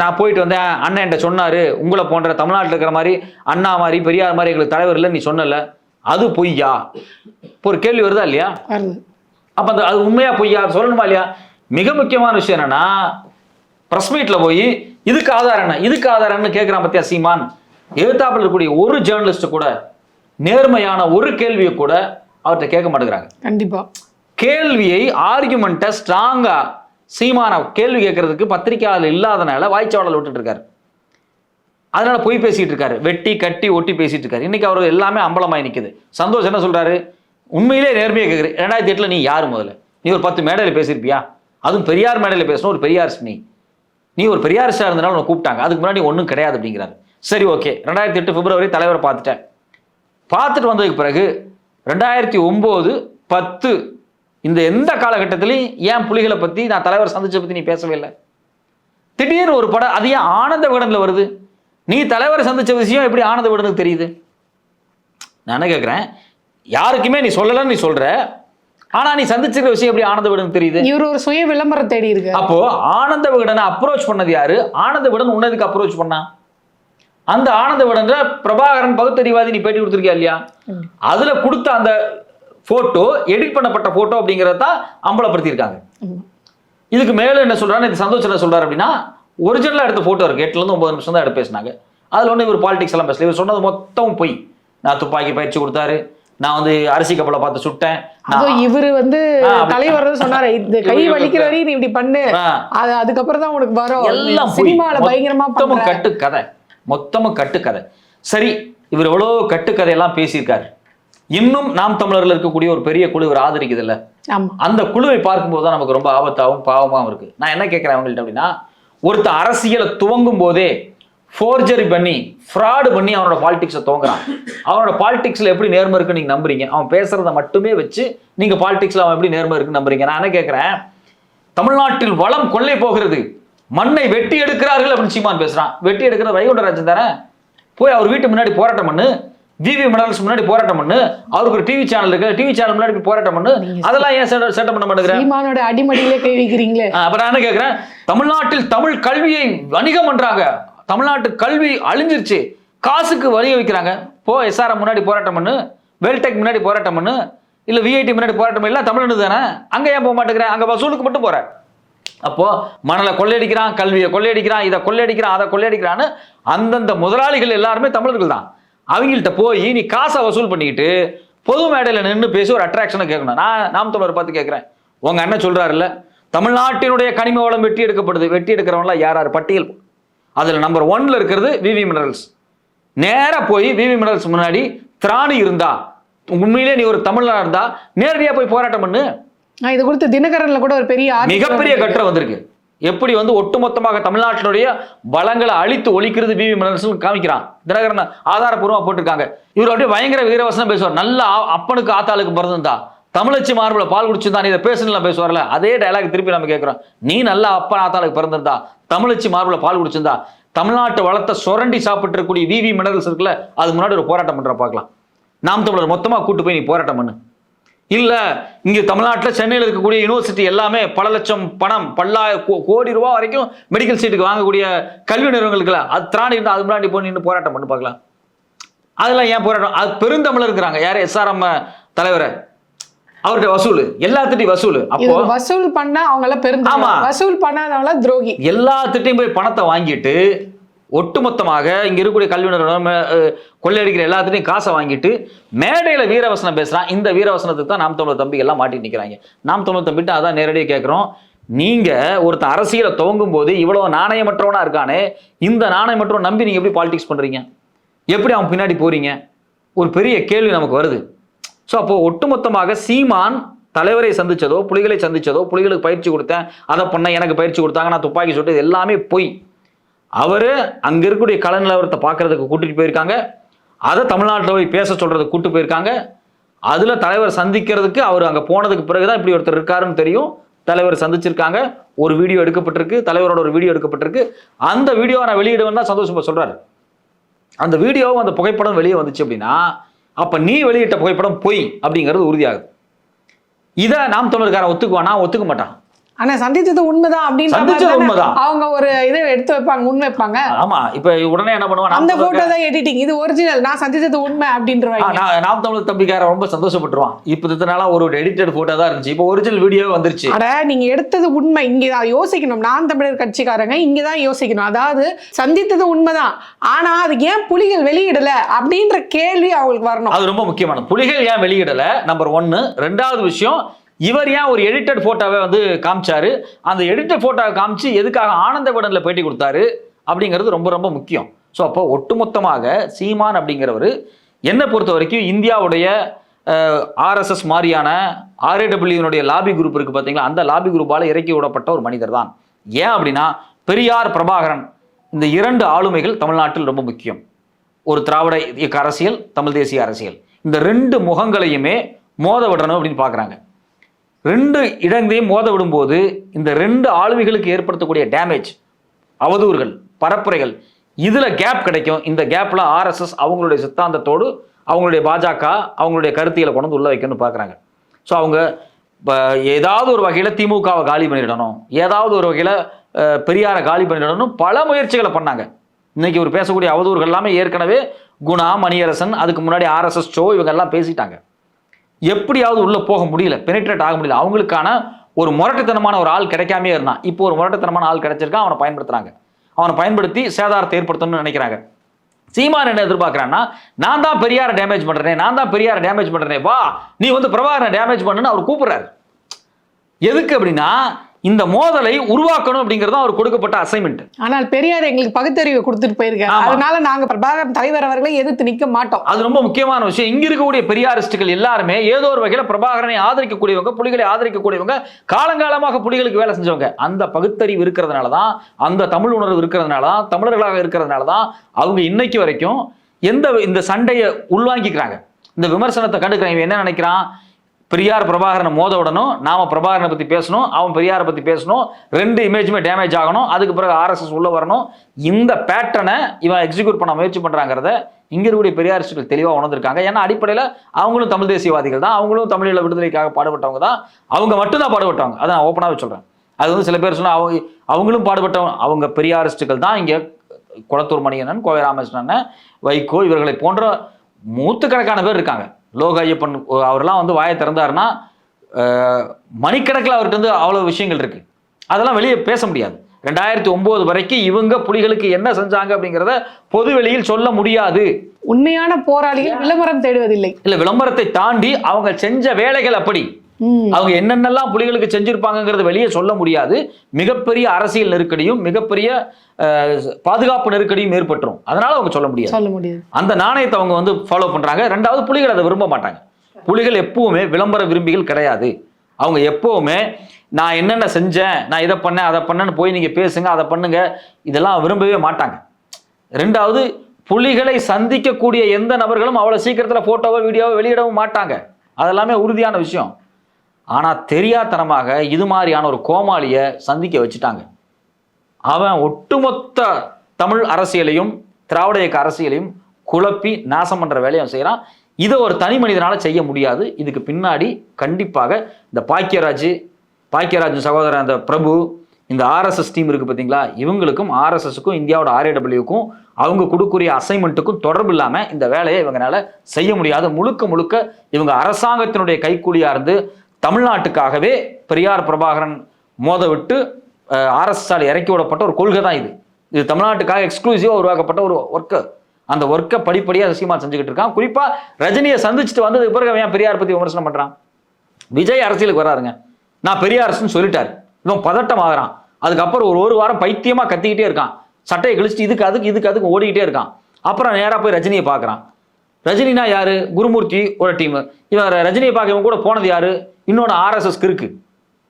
நான் போயிட்டு வந்தேன். அண்ணன் என்கிட்ட சொன்னாரு உங்களை போன்ற தமிழ்நாட்டில் இருக்கிற மாதிரி அண்ணா மாதிரி பெரியார் மாதிரி எங்களுக்கு தலைவர் இல்லை நீ சொன்னல. அது பொய்யா? இப்போ ஒரு கேள்வி வருதா இல்லையா? அப்போ அந்த அது உண்மையா பொய்யா? சொல்லணுமா இல்லையா? மிக முக்கியமான விஷயம் என்னன்னா ப்ரெஸ் மீட்டில் போய் இதுக்கு ஆதாரம் என்ன? இதுக்கு ஆதாரம் என்ன கேட்குறான் பத்தியா சீமான்? எழுத்தாப்பில் இருக்கக்கூடிய ஒரு ஜேர்னலிஸ்ட் கூட நேர்மையான ஒரு கேள்வியை கூட அவர்கிட்ட கேட்க மாட்டேங்கிறாங்க. கண்டிப்பா. கேள்வியை ஆர்குமெண்ட்டை ஸ்ட்ராங்கா சீமான கேள்வி கேட்கறதுக்கு பத்திரிக்கையாளர் இல்லாதனால வாய்ச்சாவடல் விட்டுட்டு இருக்காரு. அதனால பொய் பேசிட்டு இருக்காரு. வெட்டி கட்டி ஒட்டி பேசிட்டு இருக்காரு. இன்னைக்கு அவர் எல்லாமே அம்பலமாய் நிற்குது சந்தோஷ் என்ன சொல்றாரு? உண்மையிலே நேர்மையை கேட்குறேன் ரெண்டாயிரத்தி எட்டில் நீ யார் முதல்ல? நீ ஒரு பத்து மேடையில் பேசியிருப்பியா? அதுவும் பெரியார் மேடையில் பேசணும் ஒரு பெரியார் நீ. நீ ஒரு பெரியாரிஸ்டாக இருந்தனால உன்னை கூப்பிட்டாங்க. அதுக்கு முன்னாடி ஒன்றும் கிடையாது அப்படிங்கிறாரு. சரி ஓகே. ரெண்டாயிரத்தி எட்டு பிப்ரவரி தலைவரை பார்த்துட்டேன். பார்த்துட்டு வந்ததுக்கு பிறகு ரெண்டாயிரத்தி ஒம்பது பத்து இந்த எந்த காலகட்டத்திலையும் ஏன் புலிகளை பற்றி நான் தலைவர் சந்திச்ச பற்றி நீ பேசவே இல்லை? திடீர்னு ஒரு படம் அது ஏன் ஆனந்த விகடனில் வருது? நீ தலைவரை சந்திச்ச விஷயம் எப்படி ஆனந்த விகடனுக்கு தெரியுது? நான் என்ன கேட்குறேன் யாருக்குமே நீ சொல்லலைன்னு நீ சொல்ற. ஆனா நீ சந்திச்சிருக்க விஷயம் எப்படி ஆனந்த விகடனுக்கு தெரியுது? இவர் ஒரு சுய விளம்பரம் தேடி இருக்கு அப்போ ஆனந்த விகடனை அப்ரோச் பண்ணது யாரு? ஆனந்த விகடன் உன்னதுக்கு அப்ரோச் பண்ணா? அந்த ஆனந்த விகடன்ல பிரபாகரன் பகுத்தறிவாதி நீ பேட்டி கொடுத்துருக்கியா இல்லையா? அதுல கொடுத்த அந்த போட்டோ எடிட் பண்ணப்பட்ட போட்டோ அப்படிங்கறத அம்பலப்படுத்தியிருக்காங்க. இதுக்கு மேல என்ன சொல்றாரு? இது சந்தோஷ் என்ன சொல்றாரு அப்படின்னா ஒரிஜினலா எடுத்த போட்டோ இருக்கு. எட்டுல இருந்து ஒன்பது நிமிஷம் தான் எடுத்து பேசினாங்க. அதுல ஒண்ணு இவர் பாலிடிக்ஸ் எல்லாம் பேசல. இவர் சொன்னது மொத்தம் பொய். நான் துப்பாக்கி பயிற்சி கொடுத்தாரு. நான் வந்து அரிசி கப்பலை பார்த்து சுட்டேன். இவரு வந்து தலைவர் சொன்னாரு. இந்த கை வலிக்கிற வரையும் நீ இப்படி பண்ணு. அது அதுக்கப்புறம் தான் உனக்கு வரும். எல்லாம். சினிமால பயங்கரமா மொத்தமும் கட்டுக்கதை. மொத்தமும் கட்டுக்கதை. சரி இவர் எவ்வளோ கட்டுக்கதையெல்லாம் பேசியிருக்காரு. இன்னும் நாம் தமிழர்ல இருக்கக்கூடிய ஒரு பெரிய குழு இவர் ஆதரிக்குது இல்ல அந்த குழுவை பார்க்கும்போது தான் நமக்கு ரொம்ப ஆபத்தாகவும் பாவமாகவும் இருக்கு. நான் என்ன கேட்குறேன் அவங்கள்ட்ட அப்படின்னா ஒருத்த அரசியலை துவங்கும் போதே ஃபோர்ஜரி பண்ணி ஃப்ராடு பண்ணி அவனோட பாலிடிக்ஸை துவங்குறான். அவனோட பாலிடிக்ஸ்ல எப்படி நேர்மை இருக்குன்னு நீங்க நம்புறீங்க? அவன் பேசுறத மட்டுமே வச்சு நீங்க பாலிடிக்ஸ்ல அவன் எப்படி நேர்மை இருக்குன்னு நம்புறீங்க? நான் என்ன கேட்கிறேன் தமிழ்நாட்டில் வளம் கொள்ளை போகிறது மண்ணை வெட்டி எடுக்கிறார்கள் அப்படின்னு சீமான் பேசுறான். வெட்டி எடுக்கிறது வைகுண்டராஜன் தானே? போய் அவர் வீட்டு முன்னாடி போராட்டம் பண்ணு விவி மினரல்ஸ் முன்னாடி போராட்டம் பண்ணு. அவருக்கு ஒரு டிவி சேனல் இருக்கு. டிவி சேனல் முன்னாடி போராட்டம் பண்ணு. அதெல்லாம் ஏன் சேட்ட சேட்டை பண்ண மாட்டேங்கிற? சீமானோட அடிமடியிலே கை வைக்கிறீங்களே. ஆ, அப்ப நான் கேட்கிறேன் தமிழ்நாட்டில் தமிழ் கல்வியை வணிகம் பண்றாங்க. தமிழ்நாட்டு கல்வி அழிஞ்சிருச்சு. காசுக்கு வணிக வைக்கிறாங்க போ எஸ்ஆர்எம் முன்னாடி போராட்டம் பண்ணு. வெல்டெக் முன்னாடி போராட்டம் பண்ணு. இல்ல விஐடி முன்னாடி போராட்டம். எல்லாம் தமிழ்நாடு தானே? அங்க ஏன் போக மாட்டேங்கிறேன் அங்க வசூலுக்கு மட்டும் போற. அப்போ மணலை கொள்ளையடிக்கிறான் கல்வியை கொள்ளையடிக்கிறான் இதை கொள்ளையடிக்கிறான் அதை கொள்ளையடிக்கிறான்னு அந்தந்த முதலாளிகள் எல்லாருமே தமிழர்கள் தான். அவங்கள்ட்ட போய் நீ காசை வசூல் பண்ணிக்கிட்டு பொது மேடையில் நின்று பேசி ஒரு அட்ராக்ஷனை கேட்கணும். நான் நாம் தமிழர் பார்த்து கேட்குறேன். உங்க அண்ணன் சொல்றாருல்ல தமிழ்நாட்டினுடைய கனிம வளம் வெட்டி எடுக்கப்படுது. வெட்டி எடுக்கிறவங்களாம் யார் யார்? பட்டியல். அதில் நம்பர் ஒன்ல இருக்கிறது விவி மினரல்ஸ் நேரா போய் விவி மினரல்ஸ் முன்னாடி திராணி இருந்தா. உண்மையிலே நீ ஒரு தமிழனா இருந்தா நேரடியா போய் போராட்டம் பண்ணு. நான் இது கொடுத்து தினகரன்ல கூட ஒரு பெரிய மிகப்பெரிய. கட்டுரை வந்திருக்கு. எப்படி வந்து ஒட்டுமொத்தமாக தமிழ்நாட்டினுடைய வளங்களை அழித்து ஒழிக்கிறது விவி மினரல்ஸ் காமிக்கிறான். தினகரன் ஆதாரபூர்வமாக போட்டிருக்காங்க. இவர் அப்படியே பயங்கர வீரவசனம் பேசுவார். நல்ல அப்பனுக்கு ஆத்தாளுக்கு பிறந்திருந்தா. தமிழச்சி மார்பில் பால் குடிச்சிருந்தா நீ இதை பேசணும்லாம் பேசுவார்ல? அதே டைலாக் திருப்பி நம்ம கேட்குறோம். நீ நல்ல அப்பன் ஆத்தாளுக்கு பிறந்திருந்தா தமிழச்சி மார்பில் பால் குடிச்சிருந்தா தமிழ்நாட்டு வளத்தை சுரண்டி சாப்பிட்டு இருக்கக்கூடிய விவி மினரல்ஸ் இருக்குல்ல அது முன்னாடி ஒரு போராட்டம் பண்ணுற பார்க்கலாம். நாம் தமிழர் மொத்தமாக கூட்டு போய் நீ போராட்டம் பண்ணு. இல்ல இங்க தமிழ்நாட்டுல சென்னையில் இருக்கக்கூடிய யூனிவர்சிட்டி எல்லாமே பல லட்சம் பணம் பல்லாய கோடி ரூபாய் வரைக்கும் மெடிக்கல் சீட்டுக்கு வாங்கக்கூடிய கல்வி நிறுவனங்களுக்குல அது திராணி இருந்தா அது முன்னாடி போய் நின்று போராட்டம் பண்ணி பார்க்கலாம். அதெல்லாம் ஏன் போராட்டம்? அது பெருந்தமிழர் இருக்கிறாங்க. யார்? எஸ்ஆர்எம் தலைவர். அவருடைய வசூல் எல்லாத்துட்டையும் வசூல். அப்போ வசூல் பண்ணா அவங்க எல்லாம் பெருந்த ஆமா. வசூல் பண்ணாதவங்கள துரோகி. எல்லாத்துட்டையும் போய் பணத்தை வாங்கிட்டு ஒட்டுமொத்தமாக இங்க இருக்கக்கூடிய கல்வி நிறுவனம் கொள்ளையடிக்கிற எல்லாத்துலையும் காசை வாங்கிட்டு மேடையில வீரவசனம் பேசுறான். இந்த வீரவசனத்துக்கு தான் நாம் தமிழர் தம்பி எல்லாம் மாட்டி நிக்கிறாங்க. நாம் தமிழர் தம்பிட்டு அதான் நேரடியாக கேட்கிறோம் நீங்க ஒருத்த அரசியலை துவங்கும் போது இவ்வளவு நாணயமற்றவனா இருக்கானே இந்த நாணயமற்றவன் நம்பி நீங்க எப்படி பாலிடிக்ஸ் பண்றீங்க? எப்படி அவன் பின்னாடி போறீங்க? ஒரு பெரிய கேள்வி நமக்கு வருது. ஸோ அப்போ ஒட்டுமொத்தமாக சீமான் தலைவரை சந்திச்சதோ புலிகளை சந்திச்சதோ புலிகளுக்கு பயிற்சி கொடுத்தேன் அதை பண்ண எனக்கு பயிற்சி கொடுத்தாங்க நான் துப்பாக்கி சுட்டு எல்லாமே பொய். அவர் அங்கே இருக்கக்கூடிய கல நிலவரத்தை பார்க்கறதுக்கு கூட்டிட்டு போயிருக்காங்க. அதை தமிழ்நாட்டில் போய் பேச சொல்கிறத கூட்டு போயிருக்காங்க. அதில் தலைவர் சந்திக்கிறதுக்கு அவர் அங்கே போனதுக்கு பிறகு தான் இப்படி ஒருத்தர் இருக்காருன்னு தெரியும். தலைவர் சந்திச்சிருக்காங்க. ஒரு வீடியோ எடுக்கப்பட்டிருக்கு. தலைவரோட ஒரு வீடியோ எடுக்கப்பட்டிருக்கு. அந்த வீடியோவை நான் வெளியிடுவேன் தான் சந்தோஷமாக சொல்கிறாரு அந்த வீடியோவும் அந்த புகைப்படம் வெளியே வந்துச்சு அப்படின்னா அப்போ நீ வெளியிட்ட புகைப்படம் பொய் அப்படிங்கிறது உறுதியாகுது. இதை நாம் தமிழர்காரன் ஒத்துக்குவானா? ஒத்துக்க மாட்டான். ஆனா சந்திச்சது உண்மைதான் தானே உண்மைதான். அவங்க ஒரு இதை எடுத்து வைப்பாங்க முன் வைப்பாங்க. ஆமா இப்ப உடனே என்ன பண்ணுவான்? நாம் அந்த போட்டோ தான் எடிட்டிங் இது ஒரிஜினல் நான் சந்திச்சது உண்மை அப்படின்றவாங்க. நான் நாம் தமிழர் தம்பிக்காரன் ரொம்ப சந்தோஷப்பட்டுருவான். இப்போ இத்தனை நாளா ஒரு எடிட்டட் போட்டோ தான் இருந்துச்சு. இப்போ ஒரிஜினல் வீடியோவே வந்துருச்சு. அட நீங்க எடுத்தது உண்மை. இங்கதான் யோசிக்கணும். நான் தமிழர் கட்சிக்காரங்க இங்கதான் யோசிக்கணும். அதாவது சந்தித்தது உண்மைதான். ஆனா அது ஏன் புலிகள் வெளியிடல அப்படின்ற கேள்வி அவங்களுக்கு வரணும். அது ரொம்ப முக்கியமானது. புலிகள் ஏன் வெளியிடல? நம்பர் ஒன்னு ரெண்டாவது விஷயம் இவர் ஏன் ஒரு எடிட்டட் ஃபோட்டோவை வந்து காமிச்சாரு? அந்த எடிட்டட் ஃபோட்டோவை காமிச்சு எதுக்காக ஆனந்த விடனில் பேட்டி கொடுத்தாரு? அப்படிங்கிறது ரொம்ப ரொம்ப முக்கியம். ஸோ அப்போ ஒட்டுமொத்தமாக சீமான் அப்படிங்கிறவர் என்னை பொறுத்த வரைக்கும் இந்தியாவுடைய ஆர்எஸ்எஸ் மாதிரியான ஆர்ஏடபிள்யூனுடைய லாபி குரூப் இருக்குது பார்த்தீங்களா? அந்த லாபி குரூப்பால் இறக்கி விடப்பட்ட ஒரு மனிதர் தான். ஏன் அப்படின்னா பெரியார் பிரபாகரன் இந்த இரண்டு ஆளுமைகள் தமிழ்நாட்டில் ரொம்ப முக்கியம். ஒரு திராவிட இயக்க அரசியல் தமிழ் தேசிய அரசியல். இந்த ரெண்டு முகங்களையுமே மோத விடணும் அப்படின்னு பார்க்குறாங்க. ரெண்டு இடங்களையும் மோத விடும்போது இந்த ரெண்டு ஆளுமைகளுக்கு ஏற்படுத்தக்கூடிய டேமேஜ் அவதூறுகள் பரப்புரைகள் இதில் கேப் கிடைக்கும். இந்த கேப்பில் ஆர்எஸ்எஸ் அவங்களுடைய சித்தாந்தத்தோடு அவங்களுடைய பாஜக அவங்களுடைய கருத்தியலை கொண்டு உள்ள வைக்கணும்னு பார்க்குறாங்க ஸோ அவங்க இப்போ ஏதாவது ஒரு வகையில் திமுகவை காலி பண்ணிடணும் ஏதாவது ஒரு வகையில் பெரியாரை காலி பண்ணிடணும் பல முயற்சிகளை பண்ணாங்க. இன்றைக்கி ஒரு பேசக்கூடிய அவதூறுகள் எல்லாமே ஏற்கனவே குணா மணியரசன் அதுக்கு முன்னாடி ஆர்எஸ்எஸ் ஷோ இவங்க எல்லாம் பேசிட்டாங்க. எப்படியாவது உள்ளே போக முடியல பெனிட்ரேட் ஆக முடியல. அவங்களுக்கான ஒரு முரட்டுத்தனமான ஒரு ஆள் கிடைக்காமே இருந்தான். இப்போ ஒரு முரட்டுத்தனமான ஆள் கிடைச்சிருக்கா அவனை பயன்படுத்துறாங்க. அவனை பயன்படுத்தி சேதாரத்தை ஏற்படுத்தணும்னு நினைக்கிறாங்க. சீமான் என்ன எதிர்பார்க்குறான்னா நான் தான் பெரியாரை டேமேஜ் பண்ணுறேன் நான் தான் பெரியாரை டேமேஜ் பண்ணுறேன் வா நீ வந்து பிரபாகரனை டேமேஜ் பண்ணுன்னு அவர் கூப்பிட்றாரு. எதுக்கு அப்படின்னா இந்த மோதலை உருவாக்கணும் அப்படிங்கிறது அவர் கொடுக்கப்பட்ட அசைன்மெண்ட் ஆனால் பெரியார் எங்களுக்கு பகுத்தறிவை கொடுத்துட்டு போயிருக்காரு. ஆமா. அதனால நாங்க பிரபாகரன் தலைவர் அவர்களை எதிர்த்து நிக்க மாட்டோம். அது ரொம்ப முக்கியமான விஷயம். இங்க இருக்கக்கூடிய பெரியாரிஸ்டுகள் எல்லாருமே ஏதோ ஒரு வகையில பிரபாகரனை ஆதரிக்கக்கூடியவங்க புலிகளை ஆதரிக்கக்கூடியவங்க காலங்காலமாக புலிகளுக்கு வேலை செஞ்சவங்க. அந்த பகுத்தறிவு இருக்கிறதுனால தான் அந்த தமிழ் உணர்வு இருக்கிறதுனால தான் தமிழர்களாக இருக்கிறதுனால தான் அவங்க இன்னைக்கு வரைக்கும் எந்த இந்த சண்டையை உள்வாங்கிக்கிறாங்க. இந்த விமர்சனத்தை கண்டுக்கிறாங்க இவன் என்ன நினைக்கிறான்? பெரியார் பிரபாகரனை மோத விடணும் நாம பிரபாகரனை பத்தி பேசணும் அவன் பெரியாரை பத்தி பேசணும் ரெண்டு இமேஜுமே டேமேஜ் ஆகணும் அதுக்கு பிறகு ஆர்எஸ்எஸ் உள்ள வரணும். இந்த பேட்டர்னை இவன் எக்ஸிக்யூட் பண்ண முயற்சி பண்றாங்கிறத இங்க இருக்கக்கூடிய பெரியாரிஸ்டுகள் தெளிவாக உணர்ந்திருக்காங்க. ஏன்னா அடிப்படையில் அவங்களும் தமிழ் தேசியவாதிகள் தான் அவங்களும் தமிழீழ விடுதலைக்காக பாடுபட்டவங்க தான். அவங்க மட்டும்தான் பாடுபட்டவங்க. அதை நான் ஓப்பனாகவே சொல்கிறேன் அது வந்து சில பேர் சொன்னால் அவங்க அவங்களும் பாடுபட்டவங்க அவங்க பெரியாரிஸ்டுகள் தான். இங்கே குளத்தூர் மணியனன் கோவை ராமகிருஷ்ணன் வைகோ இவர்களை போன்ற நூற்றுக்கணக்கான பேர் இருக்காங்க. லோக ஐயப்பன் அவரெல்லாம் வந்து வாயை திறந்தாருன்னா மணிக்கணக்கில் அவர்கிட்ட வந்து அவ்வளோ விஷயங்கள் இருக்கு. அதெல்லாம் வெளியே பேச முடியாது. ரெண்டாயிரத்தி ஒன்பது வரைக்கும் இவங்க புலிகளுக்கு என்ன செஞ்சாங்க அப்படிங்கிறத பொது வெளியில் சொல்ல முடியாது. உண்மையான போராளிகள் விளம்பரம் தேடுவதில்லை. இல்ல விளம்பரத்தை தாண்டி அவங்க செஞ்ச வேலைகள் அப்படி. அவங்க என்னென்னலாம் புலிகளுக்கு செஞ்சிருப்பாங்கங்கிறத வெளியே சொல்ல முடியாது. மிகப்பெரிய அரசியல் நெருக்கடியும் மிகப்பெரிய பாதுகாப்பு நெருக்கடியும் ஏற்பட்டுரும். அதனால அவங்க சொல்ல முடியாது. சொல்ல முடியாது. அந்த நாணயத்தை அவங்க வந்து ஃபாலோ பண்றாங்க. ரெண்டாவது புலிகள் அதை விரும்ப மாட்டாங்க. புலிகள் எப்பவுமே விளம்பர விரும்பிகள் கிடையாது. அவங்க எப்பவுமே நான் என்னென்ன செஞ்சேன்? நான் இதை பண்ணேன் அதை பண்ணேன்னு போய் நீங்க பேசுங்க அதை பண்ணுங்க. இதெல்லாம் விரும்பவே மாட்டாங்க. ரெண்டாவது புலிகளை சந்திக்கக்கூடிய எந்த நபர்களும் அவ்வளவு சீக்கிரத்துல போட்டோவோ வீடியோவோ வெளியிடவும் மாட்டாங்க. அதெல்லாமே உறுதியான விஷயம். ஆனால் தெரியாதனமாக இது மாதிரியான ஒரு கோமாளியை சந்திக்க வச்சுட்டாங்க. அவன் ஒட்டுமொத்த தமிழ் அரசியலையும் திராவிட இயக்க அரசியலையும் குழப்பி நாசம் பண்ணுற வேலையை அவன் செய்கிறான் இதை ஒரு தனி மனிதனால் செய்ய முடியாது. இதுக்கு பின்னாடி கண்டிப்பாக இந்த பாக்கியராஜ் பாக்கியராஜ் சகோதரன் அந்த பிரபு இந்த ஆர்எஸ்எஸ் டீம் இருக்குது பார்த்தீங்களா இவங்களுக்கும் ஆர்எஸ்எஸ்க்கும் இந்தியாவோட ஆர்ஏடபிள்யூக்கும் அவங்க கொடுக்குரிய அசைன்மெண்ட்டுக்கும் தொடர்பு இல்லாமல் இந்த வேலையை இவங்களால செய்ய முடியாது. முழுக்க முழுக்க இவங்க அரசாங்கத்தினுடைய கைக்கூலியாக இருந்து தமிழ்நாட்டுக்காகவே பெரியார் பிரபாகரன் மோத விட்டு ஆர்எஸ்எஸ்ஆல் இறக்கி விடப்பட்ட ஒரு கொள்கை தான் இது. இது தமிழ்நாட்டுக்காக எக்ஸ்க்ளூசிவாக உருவாக்கப்பட்ட ஒரு ஒர்க்கு அந்த ஒர்க்கை படிப்படியாக சீமான் செஞ்சுக்கிட்டு இருக்கான். குறிப்பாக ரஜினியை சந்திச்சுட்டு வந்ததுக்கு பிறகு ஏன் பெரியார் பற்றி விமர்சனம் பண்ணுறான் விஜய் அரசியலுக்கு வராருங்க. நான் பெரிய அரசுன்னு சொல்லிட்டாரு. இவன் பதட்டம் ஆகுறான். அதுக்கப்புறம் ஒரு ஒரு வாரம் பைத்தியமாக கத்திக்கிட்டே இருக்கான். சட்டையை கிழிச்சிட்டு இதுக்கு அதுக்கு இதுக்கு அதுக்கு ஓடிக்கிட்டே இருக்கான். அப்புறம் நேராக போய் ரஜினியை பார்க்குறான். ரஜினினா யாரு? குருமூர்த்தி ஒரு டீம் இவர் ரஜினியை பார்க்க இவங்க கூட போனது யாரு? இன்னொன்று ஆர்எஸ்எஸ் இருக்கு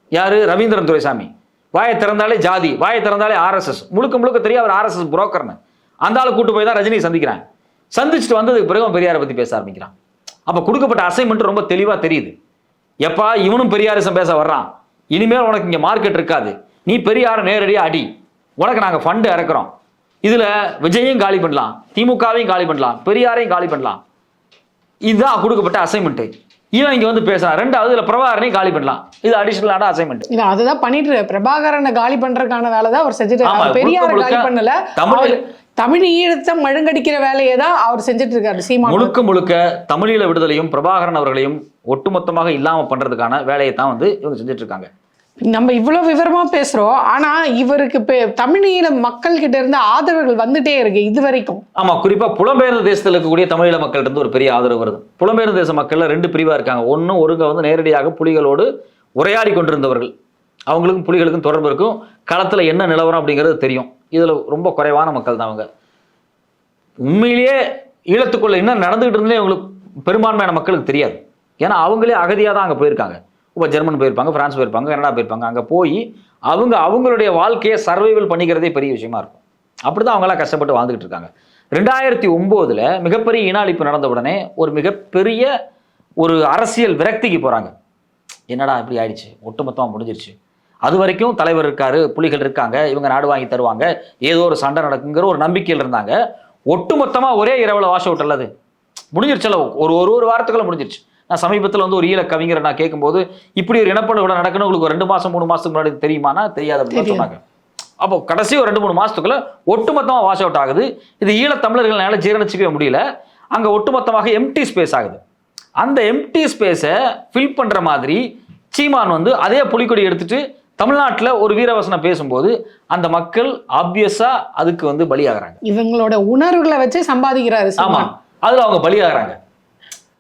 யாரு? ரவீந்திரன் துரைசாமி. வாயை திறந்தாலே ஜாதி வாயை திறந்தாலே ஆர்எஸ்எஸ் முழுக்க முழுக்க தெரியும் அவர் ஆர்எஸ்எஸ் புரோக்கர்னு அந்த ஆளை கூட்டு போய் தான் ரஜினியை சந்திக்கிறான் சந்திச்சுட்டு வந்ததுக்கு பிறகு அவன் பெரியாரை பத்தி பேச ஆரம்பிக்கிறான். அப்ப கொடுக்கப்பட்ட அசைன்மெண்ட் ரொம்ப தெளிவா தெரியுது. எப்பா இவனும் பெரியாரிசம் பேச வர்றான். இனிமேல் உனக்கு இங்க மார்க்கெட் இருக்காது. நீ பெரியாரை நேரடியாக அடி. உனக்கு நாங்கள் ஃபண்டு இறக்குறோம். இதுல விஜயையும் காலி பண்ணலாம் திமுகவையும் காலி பண்ணலாம் பெரியாரையும் காலி பண்ணலாம். இதுதான் கொடுக்கப்பட்ட அசைன்மெண்ட் இவன் இங்க வந்து பேசுறான். ரெண்டாவது இதுல பிரபாகரனையும் காலி பண்ணலாம். இது அடிஷனலான அசைன்மெண்ட் இல்ல அதுதான் பண்ணிட்டு. பிரபாகரனை காலி பண்றதுக்கான வேலை தான் அவர் செஞ்சுட்டு பெரியார் காலி பண்ணல. தமிழ் தமிழ் ஈழத்தை மழுங்கடிக்கிற வேலையை தான் அவர் செஞ்சுட்டு இருக்காரு சீமான் முழுக்க முழுக்க தமிழீழ விடுதலையும் பிரபாகரன் அவர்களையும் ஒட்டுமொத்தமாக இல்லாம பண்றதுக்கான வேலையை தான் வந்து இவங்க செஞ்சுட்டு இருக்காங்க. நம்ம இவ்வளோ விவரமாக பேசுகிறோம் ஆனால் இவருக்கு இப்போ தமிழீழ மக்கள்கிட்ட இருந்து ஆதரவுகள் வந்துட்டே இருக்கு இது வரைக்கும். ஆமாம் குறிப்பாக புலம்பெயர்ந்த தேசத்தில் இருக்கக்கூடிய தமிழீழ மக்கள்கிட்ட இருந்து ஒரு பெரிய ஆதரவு வருது. புலம்பெயர்ந்த தேச மக்கள்ல ரெண்டு பிரிவாக இருக்காங்க. ஒன்று ஒருங்க வந்து நேரடியாக புலிகளோடு உரையாடி கொண்டிருந்தவர்கள். அவங்களுக்கும் புலிகளுக்கும் தொடர்பு இருக்கும். களத்தில் என்ன நிலவரம் அப்படிங்கிறது தெரியும். இதில் ரொம்ப குறைவான மக்கள் தான் அவங்க. உண்மையிலேயே ஈழத்துக்குள்ளே என்ன நடந்துகிட்டு இருந்தே அவங்களுக்கு பெரும்பான்மையான மக்களுக்கு தெரியாது. ஏன்னா அவங்களே அகதியாக தான் அங்கே போயிருக்காங்க. இப்போ ஜெர்மன் போயிருப்பாங்க ஃப்ரான்ஸ் போயிருப்பாங்க கனடா போயிருப்பாங்க. அங்கே போய் அவங்க அவங்களுடைய வாழ்க்கையை சர்வைவல் பண்ணிக்கிறதே பெரிய விஷயமா இருக்கும். அப்படி தான் அவங்களாம் கஷ்டப்பட்டு வாழ்ந்துகிட்டு இருக்காங்க. ரெண்டாயிரத்தி ஒம்போதில் மிகப்பெரிய இன அழிப்பு நடந்த உடனே ஒரு மிகப்பெரிய ஒரு அரசியல் விரக்திக்கு போகிறாங்க என்னடா இப்படி ஆயிடுச்சு? ஒட்டுமொத்தமாக முடிஞ்சிருச்சு. அது வரைக்கும் தலைவர் இருக்காரு புலிகள் இருக்காங்க இவங்க நாடு வாங்கி தருவாங்க ஏதோ ஒரு சண்டை நடக்குங்கிற ஒரு நம்பிக்கையில் இருந்தாங்க. ஒட்டுமொத்தமாக ஒரே இரவில் வாஷ் அவுட் அல்லது முடிஞ்சிருச்சுல ஒரு ஒரு ஒரு வாரத்துக்குள்ள முடிஞ்சிருச்சு. நான் சமீபத்தில் வந்து ஒரு ஈழ கவிஞரை நான் கேட்கும்போது இப்படி ஒரு இனப்படுகொலை நடக்கணும் உங்களுக்கு ரெண்டு மாசம் மூணு மாசத்துக்கு முன்னாடி தெரியுமானா? தெரியாது அப்படின்னு. சொன்னாங்க. அப்போ கடைசி ஒரு ரெண்டு மூணு மாசத்துக்குள்ள ஒட்டுமொத்தமாக வாஷ் அவுட் ஆகுது. இது ஈழத் தமிழர்களால ஜீரணிச்சிக்கவே முடியல. அங்கே ஒட்டுமொத்தமாக எம்டி ஸ்பேஸ் ஆகுது. அந்த எம்டி ஸ்பேஸை ஃபில் பண்ற மாதிரி சீமான் வந்து அதே புலிக்கொடி எடுத்துட்டு தமிழ்நாட்டில் ஒரு வீரவசனம் பேசும்போது அந்த மக்கள் ஆப்வியஸா அதுக்கு வந்து பலியாகிறாங்க. இவங்களோட உணர்வுகளை வச்சு சம்பாதிக்கிறாரு ஆமா. அதுல அவங்க பலியாகிறாங்க.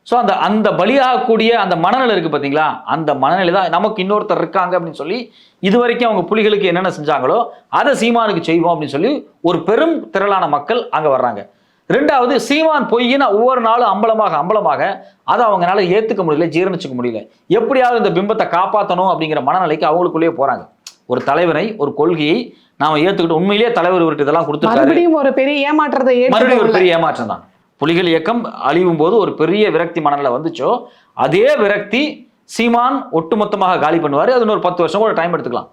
ஸோ அந்த அந்த பலியாகக்கூடிய அந்த மனநிலை இருக்குது பார்த்தீங்களா அந்த மனநிலை தான் நமக்கு இன்னொருத்தர் இருக்காங்க அப்படின்னு சொல்லி இது வரைக்கும் அவங்க புலிகளுக்கு என்னென்ன செஞ்சாங்களோ அதை சீமானுக்கு செய்வோம் அப்படின்னு சொல்லி ஒரு பெரும் திரளான மக்கள் அங்கே வர்றாங்க. ரெண்டாவது சீமான் பொய்யின்னு ஒவ்வொரு நாளும் அம்பலமாக அம்பலமாக அதை அவங்களால ஏற்றுக்க முடியல ஜீரணிச்சுக்க முடியல. எப்படியாவது இந்த பிம்பத்தை காப்பாற்றணும் அப்படிங்கிற மனநிலைக்கு அவங்களுக்குள்ளேயே போகிறாங்க ஒரு தலைவனை ஒரு கொள்கையை நாம ஏற்றுக்கிட்டு உண்மையிலேயே தலைவர் இவர்கிட்ட இதெல்லாம் கொடுத்துருக்காரு. ஒரு பெரிய ஏமாற்றத்தை மறுபடியும் ஒரு பெரிய ஏமாற்றம் தான். புலிகள் இயக்கம் அழியும் போது ஒரு பெரிய விரக்தி மனநிலை வந்துச்சோ அதே விரக்தி சீமான் ஒட்டுமொத்தமாக காலி பண்ணுவார். அது இன்னொரு பத்து வருஷம் கூட டைம் எடுத்துக்கலாம்.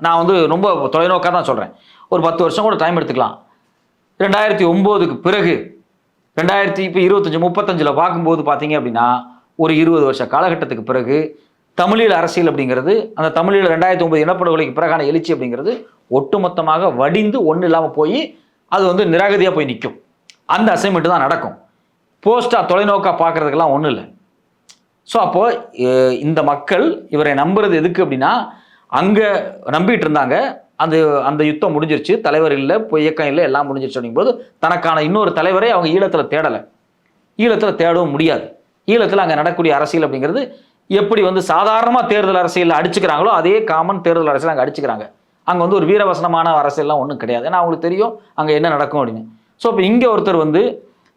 நான் வந்து ரொம்ப தொலைநோக்காக தான் சொல்கிறேன் ஒரு பத்து வருஷம் கூட டைம் எடுத்துக்கலாம். ரெண்டாயிரத்தி ஒம்போதுக்கு பிறகு ரெண்டாயிரத்தி இப்போ இருபத்தஞ்சி முப்பத்தஞ்சில் பார்க்கும்போது பார்த்தீங்க அப்படின்னா ஒரு இருபது வருஷ காலகட்டத்துக்கு பிறகு தமிழீழ அரசியல் அப்படிங்கிறது அந்த தமிழீழ ரெண்டாயிரத்தி ஒன்பது இனப்படுகொலைக்கு பிறகான எழுச்சி அப்படிங்கிறது ஒட்டுமொத்தமாக வடிந்து ஒன்றும் இல்லாமல் போய் அது வந்து நிராகதியாக போய் நிற்கும் அந்த அசைன்மெண்ட் தான் நடக்கும். போஸ்ட்டாக தொலைநோக்கா பார்க்குறதுக்கெல்லாம் ஒன்றும் இல்லை. ஸோ அப்போது இந்த மக்கள் இவரை நம்புறது எதுக்கு அப்படின்னா அங்கே நம்பிட்டு இருந்தாங்க அந்த அந்த யுத்தம் முடிஞ்சிருச்சு. தலைவர் இல்லை இப்போ இயக்கம் இல்லை எல்லாம் முடிஞ்சிருச்சு அப்படிங்கும்போது தனக்கான இன்னொரு தலைவரை அவங்க ஈழத்தில் தேடலை. ஈழத்தில் தேடவும் முடியாது. ஈழத்தில் அங்கே நடக்கக்கூடிய அரசியல் அப்படிங்கிறது எப்படி வந்து சாதாரணமாக தேர்தல் அரசியலில் அடிச்சுக்கிறாங்களோ அதே காமன் தேர்தல் அரசியல் அங்கே அடிச்சுக்கிறாங்க. அங்கே வந்து ஒரு வீரவசனமான அரசியல்லாம் ஒன்றும் கிடையாது. ஏன்னா அவங்களுக்கு தெரியும் அங்கே என்ன நடக்கும் அப்படின்னு. ஸோ இப்போ இங்கே ஒருத்தர் வந்து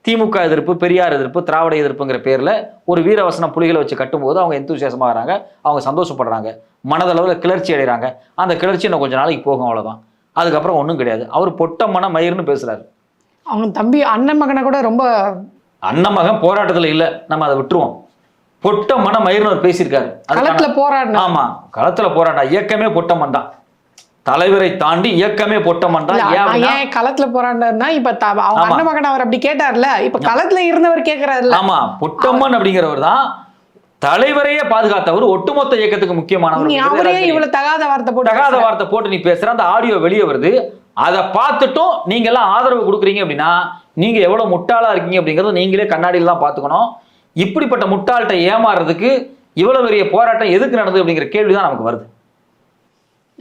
திமுக எதிர்ப்பு பெரியார் எதிர்ப்பு திராவிட எதிர்ப்புங்கிற பேரில் ஒரு வீரவசன புலிகளை வச்சு கட்டும்போது அவங்க எந்தூசியாசமாக வராங்க அவங்க சந்தோஷப்படுறாங்க மனதளவில் கிளர்ச்சி அடைகிறாங்க அந்த கிளர்ச்சி இன்னும் கொஞ்ச நாளைக்கு போகும் அவ்வளோதான் அதுக்கப்புறம் ஒன்றும் கிடையாது. அவர் பொட்ட மன மயிர்னு பேசுகிறாரு அவங்க தம்பி அண்ணன் மகனை கூட ரொம்ப அண்ணன் மகன் போராட்டத்தில் இல்லை. நம்ம அதை விட்டுருவோம். பொட்ட மன மயிர்னு அவர் பேசியிருக்காரு. களத்துல போராடின ஆமா களத்துல போராட்டம் இயக்கமே பொட்டமன் தான் தலைவரை தாண்டி இயக்கமே பொட்டமன் தான் ஏன் களத்துல போராடினா இப்ப அவங்க. அண்ணன் மகன் அவர் அப்படி கேட்டார்ல இப்ப களத்துல இருந்தவர் கேக்குறாருல்ல. ஆமா பொட்டம்மன் அப்படிங்கிறவர் தான் தலைவரையே பாதுகாத்தவர் ஒட்டுமொத்த இயக்கத்துக்கு முக்கியமானவர் அவரே இவ்வளவு தகாத வார்த்தை போட்டு தகாத. வார்த்தை போட்டு நீ பேசுற அந்த ஆடியோ வெளியே வருது. அதை பார்த்துட்டும் நீங்க எல்லாம் ஆதரவு கொடுக்குறீங்க அப்படின்னா நீங்க எவ்வளவு முட்டாளா இருக்கீங்க அப்படிங்கறத நீங்களே கண்ணாடியில தான் பார்த்துக்கணும். இப்படிப்பட்ட முட்டாள்கிட்ட ஏமாறுறதுக்கு இவ்வளவு பெரிய போராட்டம் எதுக்கு நடந்தது அப்படிங்கிற கேள்வி தான் நமக்கு வருது.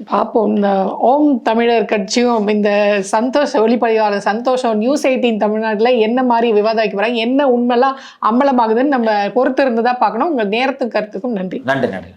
பார்ப்போம் இந்த ஓம் தமிழர் கட்சியும் இந்த சந்தோஷ ஒளிப்பதிவாளர் சந்தோஷம் நியூஸ் எயிட்டீன் தமிழ்நாட்டுல என்ன மாதிரி விவாதிக்க போகிறாங்க என்ன உண்மைலாம் அம்பலமாகுதுன்னு நம்ம பொறுத்திருந்து தான் பார்க்கணும். உங்க நேரத்துக்கு கருத்துக்கும் நன்றி. நன்றி நன்றி.